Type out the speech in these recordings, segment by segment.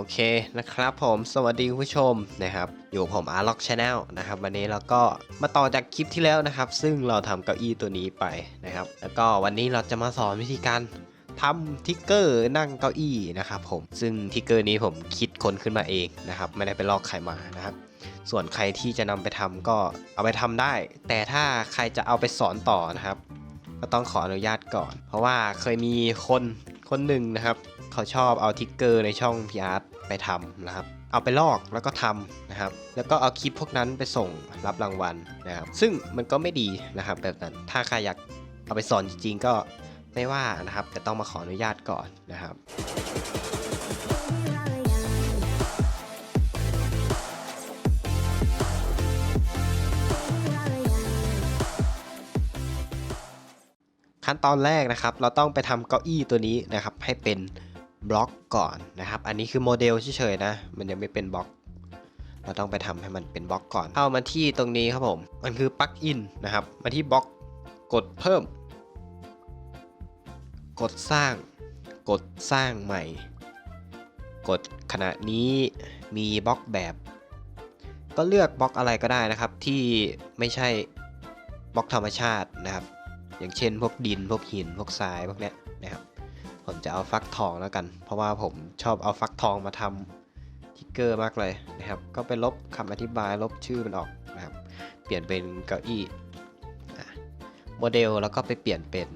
โอเคนะครับผมสวัสดีผู้ชมนะครับ อยู่ผมอาร์ล็อกชาแนลนะครับ วันนี้เราก็มาต่อจากคลิปที่แล้วนะครับ ซึ่งเราทำเก้าอี้ตัวนี้ไปนะครับ แล้วก็วันนี้เราจะมาสอนวิธีการทำทิกเกอร์นั่งเก้าอี้นะครับผมซึ่งทิกเกอร์นี้ผมคิดค้นขึ้นมาเองนะครับ ไม่ได้ไปลอกใครมานะครับ ส่วนใครที่จะนำไปทำก็เอาไปทำได้ แต่ถ้าใครจะเอาไปสอนต่อนะครับ ก็ต้องขออนุญาตก่อน เพราะว่าเคยมีคนคนหนึ่งนะครับ เขาชอบเอาทิกเกอร์ในช่องพีอาร์ตไปทำนะครับ เอาไปลอกแล้วก็ทำนะครับ แล้วก็เอาคลิปพวกนั้นไปส่งรับรางวัลนะครับ ซึ่งมันก็ไม่ดีนะครับแบบนั้น ถ้าใครอยากเอาไปสอนจริงๆก็ไม่ว่านะครับ แต่ต้องมาขออนุญาตก่อนนะครับขั้นตอนแรกนะครับ เราต้องไปทำเก้าอี้ตัวนี้นะครับให้เป็น บล็อกก่อนนะครับ อันนี้คือโมเดลเฉยๆนะ มันยังไม่เป็นบล็อก เราต้องไปทำให้มันเป็นบล็อกก่อน เข้ามาที่ตรงนี้ครับผม มันคือปลั๊กอินนะครับ มาที่บล็อก กดเพิ่ม กดสร้าง กดสร้างใหม่ กดขณะนี้มีบล็อกแบบ ก็เลือกบล็อกอะไรก็ได้นะครับ ที่ไม่ใช่บล็อกธรรมชาตินะครับ อย่างเช่น พวกดิน พวกหิน พวกทราย พวกเนี้ย จะเอาฟักทองแล้วกัน เพราะว่าผมชอบเอาฟักทองมาทำทิกเกอร์มากเลยนะครับ ก็ไปลบคำอธิบายลบชื่อมันออกนะครับ เปลี่ยนเป็นเก้าอี้อะโมเดลแล้วก็ไปเปลี่ยนเป็น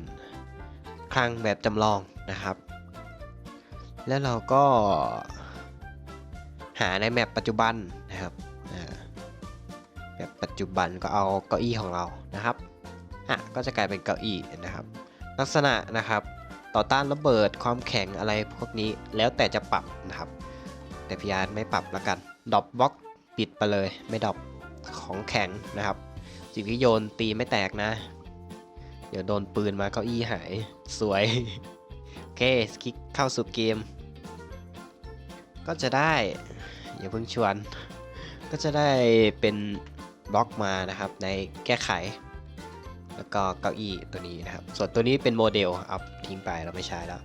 คลังแบบจำลองนะครับ แล้วเราก็หาในแมปปัจจุบันนะครับอ่าแบบปัจจุบันก็เอาเก้าอี้ของเรานะครับอะก็จะกลายเป็นเก้าอี้นะครับ ลักษณะนะครับ ต่อต้านระเบิดความแข็งอะไรพวกนี้แล้วแต่จะปรับนะครับ แต่พิยาร์ไม่ปรับละกันดอปบล็อกปิดไปเลยไม่ดอปของแข็งนะครับ สิ่งที่โยนตีไม่แตกนะ เดี๋ยวโดนปืนมาเก้าอี้หายสวย โอเคคลิกเข้าสู่เกม ก็จะได้อย่าเพิ่งชวน ก็จะได้เป็นบล็อกมานะครับในแก้ไข แล้วก็เก้าอี้ตัวนี้นะครับ ส่วนตัวนี้เป็นโมเดลเอาทิ้งไปเราไม่ใช้แล้ว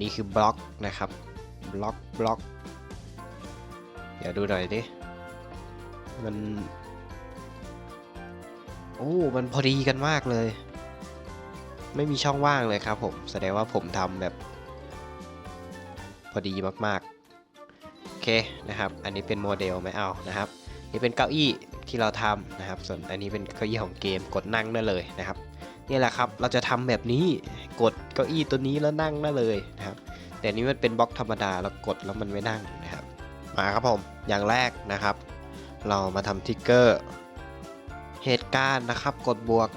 นี่คือบล็อกนะครับบล็อกบล็อกเดี๋ยวดูหน่อยดิมัน โอ้ มันพอดีกันมากเลย ไม่มีช่องว่างเลยครับผม แสดงว่าผมทำแบบ พอดีมากๆ โอเคนะครับ อันนี้เป็นโมเดลไม่เอานะครับ นี่เป็นเก้าอี้ ที่เราทำนะครับ ส่วนอันนี้เป็นเก้าอี้ของเกมกดนั่งได้เลยนะครับนี่แหละครับเราจะทำแบบนี้กดเก้าอี้ตัวนี้แล้วนั่งได้เลยนะครับ แต่นนี้มันเป็นบล็อกธรรมดาเรากดแล้วมันไม่นั่งนะครับ มาครับผมอย่างแรกนะครับ เรามาทำทิกเกอร์เหตุการณ์นะครับ กดบวก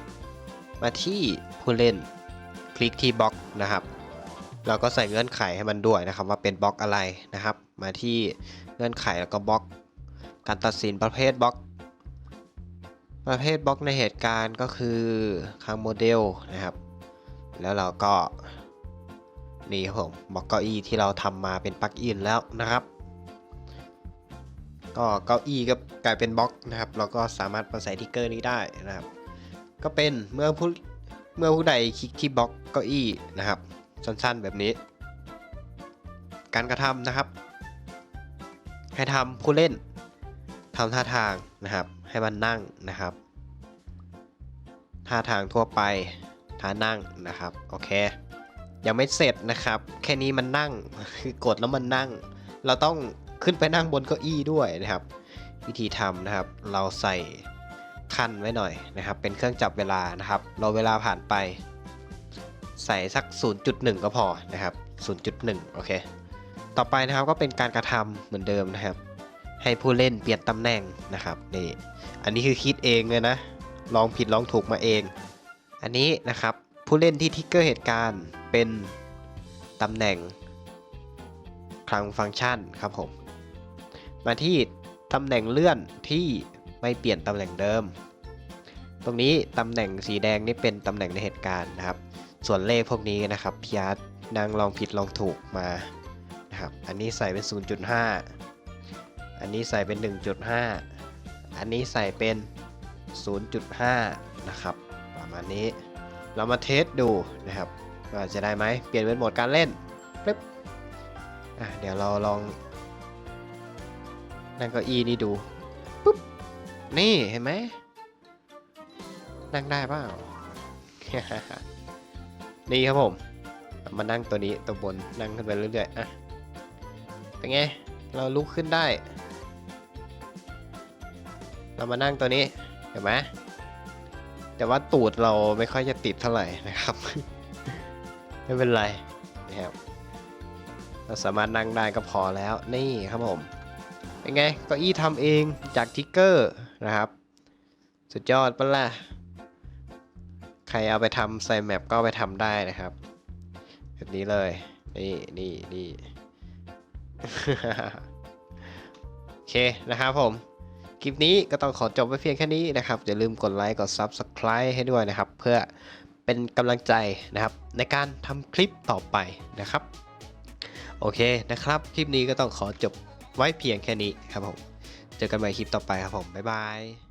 มาที่ผู้เล่นคลิกที่บล็อกนะครับเราก็ใส่เงื่อนไขให้มันด้วยนะครับ ว่าเป็นบล็อกอะไรนะครับ มาที่เงื่อนไขแล้วก็บล็อก การตัดสินประเภทบล็อก ประเภทบล็อกในเหตุการณ์ก็คือคางโมเดลนะครับ แล้วเราก็นี่ครับผมบล็อกเก้าอี้ที่เราทำมาเป็นปลั๊กอินแล้วนะครับ ก็เก้าอี้ก็กลายเป็นบล็อกนะครับ เราก็สามารถมาใส่ทิกเกอร์นี้ได้นะครับ ก็เป็นเมื่อผู้เมื่อผู้ใดคลิกที่บล็อกเก้าอี้นะครับ สั้นๆแบบนี้ การกระทำนะครับ ให้ทำผู้เล่น ทำท่าทางนะครับ ให้มันนั่งนะครับ ท่าทางทั่วไปท่านั่งนะครับโอเคยังไม่เสร็จนะครับ แค่นี้มันนั่งคือกดแล้วมันนั่ง เราต้องขึ้นไปนั่งบนเก้าอี้ด้วยนะครับ วิธีทำนะครับ เราใส่ขั้นไว้หน่อยนะครับ เป็นเครื่องจับเวลานะครับ เราเวลาผ่านไป ใส่สัก 0.1 ก็พอนะครับ 0.1 โอเค ต่อไปนะครับก็เป็นการกระทำเหมือนเดิมนะครับ ให้ผู้เล่นเปลี่ยนตำแหน่งนะครับนี่อันนี้คือคิดเองเลยนะ ลองผิดลองถูกมาเอง อันนี้นะครับผู้เล่นที่ทิกเกอร์เหตุการณ์เป็นตำแหน่งคลังฟังก์ชันครับผม มาที่ตำแหน่งเลื่อนที่ไม่เปลี่ยนตำแหน่งเดิม ตรงนี้ตำแหน่งสีแดงนี่เป็นตำแหน่งในเหตุการณ์นะครับ ส่วนเลขพวกนี้นะครับพี่อาร์ตนั่งลองผิดลองถูกมานะครับ อันนี้ใส่เป็น 0.5 อันนี้ใส่เป็น 1.5 อันนี้ใส่เป็น 0.5 นะครับ ประมาณนี้ เรามาเทสดูนะครับว่าจะได้ไหม เปลี่ยนเป็นโหมดการเล่นปึ๊บอะเดี๋ยวเราลอง นั่งเก้าอี้นี่ดูปุ๊บ นี่เห็นไหม นั่งได้เปล่า นี่ครับผม มานั่งตัวนี้ตัวบนนั่งขึ้นไปเรื่อยๆ อะ เป็นไง เราลุกขึ้นได้ เรามานั่งตัวนี้เห็นไหมแต่ว่าตูดเราไม่ค่อยจะติดเท่าไหร่นะครับ ไม่เป็นไรนะครับเราสามารถนั่งได้ก็พอแล้วนี่ครับผมเป็นไงเก้าอี้ทำเองจากทิกเกอร์นะครับ สุดยอดปะล่ะใครเอาไปทำใส่แมปก็ไปทำได้นะครับแบบนี้เลย นี่นี่นี่โอเคนะครับผม คลิปนี้ก็ต้องขอจบไว้เพียงแค่นี้นะครับ อย่าลืมกดไลค์กด Subscribe ให้ด้วยนะครับ เพื่อเป็นกำลังใจนะครับ ในการทำคลิปต่อไปนะครับ โอเคนะครับ คลิปนี้ก็ต้องขอจบไว้เพียงแค่นี้ครับผม เจอกันใหม่คลิปต่อไปครับผม บ๊ายบาย